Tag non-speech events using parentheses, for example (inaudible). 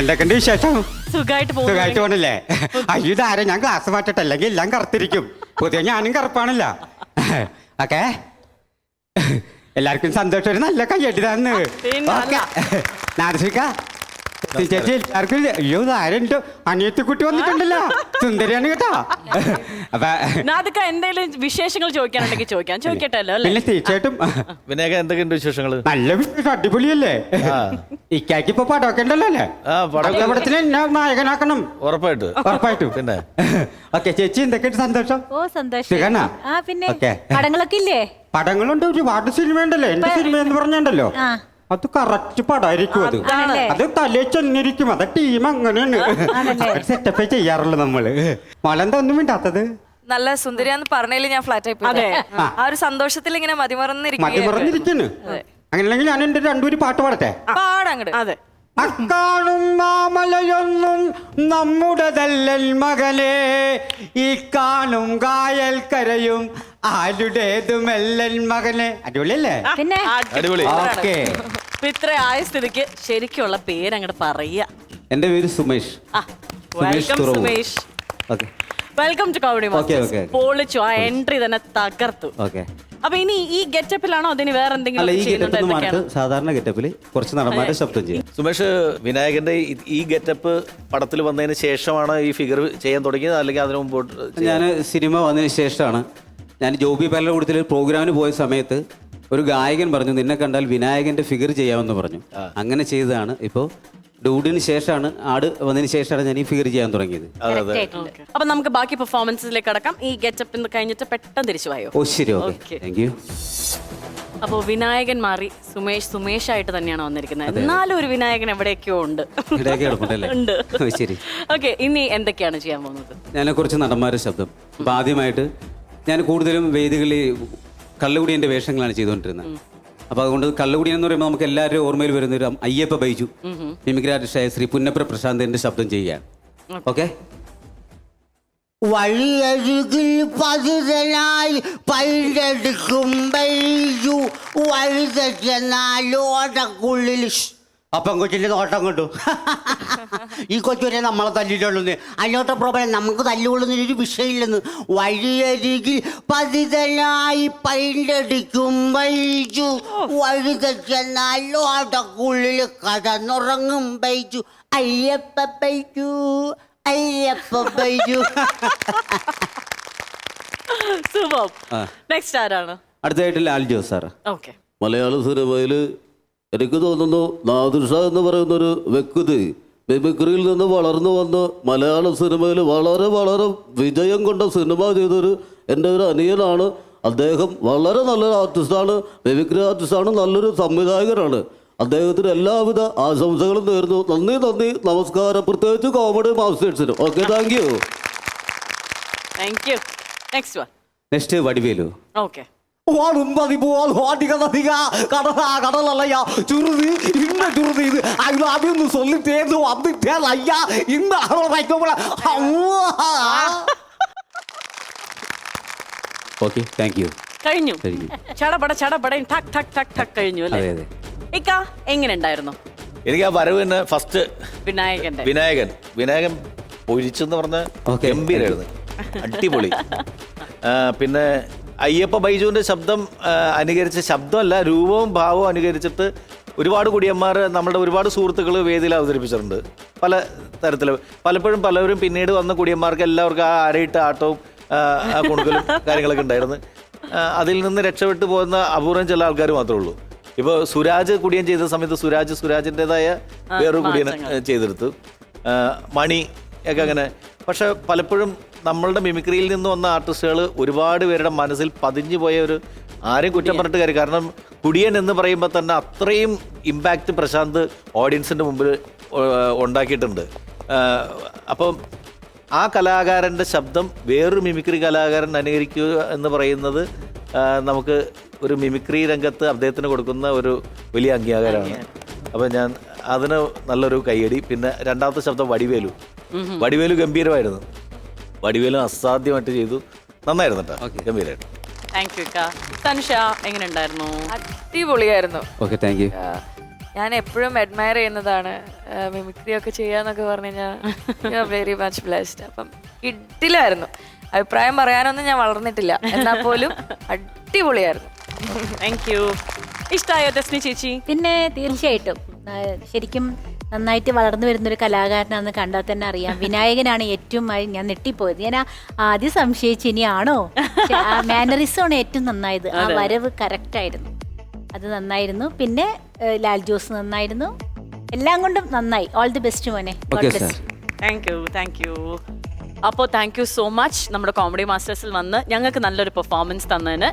എന്തൊക്കെയുണ്ട് വിശേഷം? സുഖമായിട്ട് സുഖമായിട്ട് പോണില്ലേ? അയ്യോ ഇതാരെ? ഞാൻ ക്ലാസ് മാറ്റട്ടെ അല്ലെങ്കിൽ എല്ലാം കറുത്തിരിക്കും. പുതിയ ഞാനും കറുപ്പാണല്ലോ. ഓക്കെ. എല്ലാവർക്കും സന്തോഷം. ഒരു നല്ല കയ്യടി തന്ന്. ഓക്കെ. നാദശിക്ക ചേച്ചി എല്ലാവർക്കും അയ്യോ ഇതാരുണ്ട്? അനിയത്തിക്കുട്ടി വന്നിട്ടുണ്ടല്ലോ. സുന്ദരിയാണ് കേട്ടോ. അപ്പൊ എന്തെങ്കിലും വിശേഷങ്ങൾ ചോദിക്കാനുണ്ടെങ്കിൽ ചോദിക്കാം. ചോദിക്കട്ടല്ലോ അല്ലേ? പിന്നെ തീർച്ചയായിട്ടും വിനേക എന്തൊക്കെയുണ്ട് വിശേഷങ്ങൾ നല്ല വിശേഷം. അടിപൊളിയല്ലേ? ആ. ഇക്കാക്ക് ഇപ്പൊ പടമൊക്കെ ഉണ്ടല്ലോ അല്ലേ? ആ പടം അടുത്ത പടത്തിന് എന്നെ നായകനാക്കണം? ഉറപ്പായിട്ട്. ഉറപ്പായിട്ടും. പിന്നെ? ഓക്കെ ചേച്ചി എന്തൊക്കെയുണ്ട് സന്തോഷം? ഓ സന്തോഷം. സുഖാണോ? ആ പിന്നെ ഓക്കേ. പടങ്ങളൊക്കെ ഇല്ലേ? പടങ്ങളുണ്ട് ഒരുപാട് സിനിമ ഉണ്ടല്ലോ എന്റെ സിനിമ എന്ന് പറഞ്ഞുണ്ടല്ലോ? ആ. അത് കറക്റ്റ് പടമായിരിക്കും അത്. ആണല്ലേ? അത് തലേ ചെന്നിരിക്കും. അത് ടീം അങ്ങനെയാണ്. ആണല്ലേ? സെറ്റപ്പ് ചെയ്യാറുള്ളു നമ്മൾ. മലന്താ ഒന്നും മിണ്ടാത്തത്? നല്ല സുന്ദരിയാന്ന് പറഞ്ഞതിൽ ഞാൻ ഫ്ലാറ്റ് ആയി പോയി. അതെ. ആ ഒരു സന്തോഷത്തിൽ ഇങ്ങനെ മതി മതിമറന്നിരിക്കുന്നു അങ്ങനെയാണെങ്കിൽ ഞാൻ എന്റെ രണ്ടൂര് പാട്ട് പാടട്ടെ? പാടങ്ങട്. അതെ. അക്കാണും മാമലയൊന്നും നമ്മുടെതല്ലൽ മകനെ. ഈ കാണും കായൽ കരയും ആരുടേതുമല്ലൻ മകനെ. അടിപൊളിയല്ലേ? പിന്നെ? അടിപൊളി. ഓക്കെ. ഇപ്പൊ ഇത്ര ആയ സ്ഥിതിക്ക് ശരിക്കുള്ള പേര് അങ്ങോട്ട് പറയാ എന്റെ പേര് സുമേഷ്. ആ welcome Thuravoor. Sumesh. Okay. Welcome to comedy Okay, okay, okay. പൊളിച്ചു ആ എൻട്രി തന്നെ തകർത്തു. ഓക്കെ. അപ്പൊ ഇനി ഈ ഗെറ്റപ്പിലാണോ അതിന് വേറെ അല്ല എന്തെങ്കിലും ഈ ചെയ്യുന്നുണ്ടോ ഗെറ്റപ്പ് എന്തൊക്കെയാണ്? സാധാരണ ഗെറ്റപ്പിൽ കുറച്ച് നടന്മാരെ ശബ്ദം ചെയ്യും. സുമേഷ് വിനായകന്റെ ഈ- ഈ ഗെറ്റപ്പ് പടത്തിൽ വന്നതിന് ശേഷമാണ് ഈ ഫിഗർ ചെയ്യാൻ തുടങ്ങിയത്? അല്ലെങ്കിൽ അതിനു മുമ്പോട്ട് ഞാൻ സിനിമ വന്നതിന് ശേഷമാണ്. ഞാൻ ജോബി പാലയുടെ കൂട്ടത്തിൽ പ്രോഗ്രാമിന് പോയ സമയത്ത് ഒരു ഗായകൻ പറഞ്ഞു നിന്നെ കണ്ടാൽ വിനായകന്റെ ഫിഗർ ചെയ്യാമെന്ന് പറഞ്ഞു. അങ്ങനെ ചെയ്തതാണ്. ഇപ്പോൾ ഡൂഡിന് ശേഷമാണ് ആട് വന്നതിന് ശേഷമാണ് ഞാൻ ഈ ഫിഗർ ചെയ്യാൻ തുടങ്ങിയത്. അപ്പൊ നമുക്ക് ബാക്കി പെർഫോമൻസിലേക്ക് കടക്കാം. ഈ ഗെറ്റപ്പ് കഴിഞ്ഞിട്ട് പെട്ടെന്ന് തിരിച്ചു പോയോ ഓ ശരി ഓക്കെ. താങ്ക് യു അപ്പോ വിനായകൻ മാറി സുമേഷ് സുമേഷ് ആയിട്ട് തന്നെയാണ് വന്നിരിക്കുന്നത്. എന്നാലും ഒരു വിനായകൻ എവിടെയൊക്കെയോ ഉണ്ട്. ഉണ്ട്. ഓ, ശരി. ഓക്കെ ഇനി എന്തൊക്കെയാണ് ചെയ്യാൻ പോകുന്നത്? ഞാനെ കുറച്ച് നടന്മാരുടെ ശബ്ദം. അപ്പം ആദ്യമായിട്ട് ഞാൻ കൂടുതലും വേദികളിൽ കള്ളുകൂടിയ വേഷങ്ങളാണ് ചെയ്തുകൊണ്ടിരുന്നത്. അപ്പോൾ അതുകൊണ്ട് കള്ളുകുടിയൻ എന്ന് പറയുമ്പോൾ നമുക്ക് എല്ലാവരുടെയും ഓർമ്മയിൽ വരുന്ന ഒരു അയ്യപ്പ ബൈജു. മിമിക്രി ആർട്ടിസ്റ്റായ ശ്രീ പുന്നപ്ര പ്രശാന്തിന്റെ ശബ്ദം ചെയ്യുകയാണ്. ഓക്കെ. വഴിയരികിൽ പതിതനായി പൈരടുക്കും ബൈജു. വഴിതെറ്റനാലോടക്കുള്ളിൽ അപ്പം കൊച്ചിന്റെ നോട്ടം കണ്ടു. ഈ കൊച്ചുവരെ നമ്മളെ തല്ലിട്ടുള്ളൂ അല്ലാത്ത പ്രോബ്ലം നമുക്ക് തല്ലുകൊള്ളുന്നൊരു വിഷയമില്ലെന്ന്. വഴിയരികിൽ പതിതലായി പതിതനായി പൈരെടുക്കും ബൈജു വഴിതെറ്റനാലോടക്കുള്ളിൽ കടന്നുറങ്ങും ബൈജു. അയ്യപ്പ ബൈജു അയ്യപ്പ ബൈജു. (laughs) സുഭം ആ. നെക്സ്റ്റ് ആരാണ്? അടുത്തായിട്ട് ലാൽ ജോസ് സാർ ഓക്കെ മലയാള സിനിമയിൽ എനിക്ക് തോന്നുന്നു നാദിർഷ എന്ന് പറയുന്നൊരു വ്യക്തി മിമിക്രിയിൽ നിന്ന് വളർന്നു വന്ന് മലയാള സിനിമയിൽ വളരെ വളരെ വിജയം കൊണ്ട സിനിമ ചെയ്തൊരു എന്റെ ഒരു അനിയനാണ്. അദ്ദേഹം വളരെ നല്ലൊരു ആർട്ടിസ്റ്റാണ്. മിമിക്രി ആർട്ടിസ്റ്റാണ്. നല്ലൊരു സംവിധായകനാണ്. അദ്ദേഹത്തിന് എല്ലാവിധ ആശംസകളും നേരുന്നു. നന്ദി നന്ദി. നമസ്കാരം. പ്രത്യേകിച്ച് comedy മാസ്റ്റേഴ്സിനും okay thank you thank you next one next Vadivelu. Okay ഓടുമ്പതി പോൽ ഓടിക നദിക கடலா கடலையா சுருது இந்த சுருது இது ஐயோ அப்படின்னு சொல்லிட்டேந்து வந்துட்டே ஐயா இந்த அவளை வைக்க ഓക്കെ താങ്ക് യു കഴിഞ്ഞു കഴിഞ്ഞു. ചടപട ചടപട ടക് ടക് ടക് ടക് കഴിഞ്ഞു അല്ലേ അതെ അതെ ഇക്ക എങ്ങനെ ഉണ്ടായിരുന്നു എനിക്ക് ആ വരവ് തന്നെ ഫസ്റ്റ് വിനായകന്റെ വിനായകൻ വിനായകൻ പൊഴിച്ചെന്ന് പറഞ്ഞ Okay. ഗംഭീരായിരുന്നു അടിപൊളി (laughs) ആ, പിന്നെ അയ്യപ്പ ബൈജുവിന്റെ ശബ്ദം അനുകരിച്ച് ശബ്ദമല്ല രൂപവും ഭാവവും അനുകരിച്ചിട്ട് ഒരുപാട് കുടിയന്മാർ നമ്മുടെ ഒരുപാട് സുഹൃത്തുക്കൾ വേദിയിൽ അവതരിപ്പിച്ചിട്ടുണ്ട്. പല തരത്തിൽ പലപ്പോഴും പലവരും പിന്നീട് വന്ന കുടിയന്മാർക്ക് എല്ലാവർക്കും ആ അരയിട്ട് ആട്ടവും കുണുക്കലും കാര്യങ്ങളൊക്കെ ഉണ്ടായിരുന്നു. അതിൽ നിന്ന് രക്ഷപ്പെട്ടു പോകുന്ന അപൂർവം ചില ആൾക്കാർ മാത്രമേ ഉള്ളൂ. ഇപ്പോൾ സുരാജ് കുടിയൻ ചെയ്ത സമയത്ത് സുരാജ് സുരാജിന്റെതായ വേറൊരു കുടിയൻ ചെയ്തെടുത്തു. മണി ഒക്കെ അങ്ങനെ പക്ഷെ പലപ്പോഴും നമ്മളുടെ മിമിക്രിയിൽ നിന്ന് വന്ന ആർട്ടിസ്റ്റുകൾ ഒരുപാട് പേരുടെ മനസ്സിൽ പതിഞ്ഞു പോയ ഒരു ആരും കുറ്റം പറഞ്ഞിട്ട് കാര്യം കാരണം കുടിയൻ എന്ന് പറയുമ്പോൾ തന്നെ അത്രയും ഇമ്പാക്റ്റ് പ്രശാന്ത് ഓഡിയൻസിന്റെ മുമ്പിൽ ഉണ്ടാക്കിയിട്ടുണ്ട്. അപ്പം ആ കലാകാരന്റെ ശബ്ദം വേറൊരു മിമിക്രി കലാകാരൻ അനുകരിക്കുക എന്ന് പറയുന്നത് നമുക്ക് ഒരു മിമിക്രി രംഗത്ത് അദ്ദേഹത്തിന് കൊടുക്കുന്ന ഒരു വലിയ അംഗീകാരമാണ്. അപ്പം ഞാൻ അതിന് നല്ലൊരു കൈയടി. പിന്നെ രണ്ടാമത്തെ ശബ്ദം വടിവേലു. വടിവേലു ഗംഭീരമായിരുന്നു. വടിവേലു അസാധ്യമായിട്ട് ചെയ്തു. നന്നായിരുന്നു കേട്ടോ. ഗംഭീരമായിട്ട് താങ്ക് യു ഇക്ക തനുഷ എങ്ങനെ ഉണ്ടായിരുന്നു അടിപൊളിയായിരുന്നു. ഓക്കെ താങ്ക് യു ഞാൻ എപ്പോഴും അഡ്മയർ ചെയ്യുന്നതാണ്. മിമിക്രി ഒക്കെ ചെയ്യാന്നൊക്കെ പറഞ്ഞു കഴിഞ്ഞാൽ വെരി മച്ച് ബ്ലെസ്ഡ് അപ്പം ഇട്ടിലായിരുന്നു അഭിപ്രായം പറയാനൊന്നും ഞാൻ വളർന്നിട്ടില്ല. എന്നാൽ പോലും അടിപൊളിയായിരുന്നു. താങ്ക് യു ഇഷ്ടായോ ദസ്നി ചേച്ചി? പിന്നെ തീർച്ചയായിട്ടും. ശരിക്കും നന്നായിട്ട് വളർന്നു വരുന്ന ഒരു കലാകാരനാണെന്ന് കണ്ടാൽ തന്നെ അറിയാം. വിനായകനാണ് ഏറ്റവും ആയി ഞാൻ നെട്ടിപ്പോയത് ഞാൻ ആദ്യം സംശയിച്ചു ഇനിയാണോ? മാനറിസമാണ് ഏറ്റവും നന്നായത്. ആ വരവ് കറക്റ്റ് ആയിരുന്നു. അത് നന്നായിരുന്നു. പിന്നെ ലാൽ ജോസ് നന്നായിരുന്നു. എല്ലാം കൊണ്ടും നന്നായി. ഓൾ ദി ബെസ്റ്റ് മോനെ. താങ്ക് യു താങ്ക് യു അപ്പോൾ താങ്ക് യു സോ മച്ച് നമ്മുടെ കോമഡി മാസ്റ്റേഴ്സിൽ വന്ന് ഞങ്ങൾക്ക് നല്ലൊരു പെർഫോമൻസ് തന്നതിന്.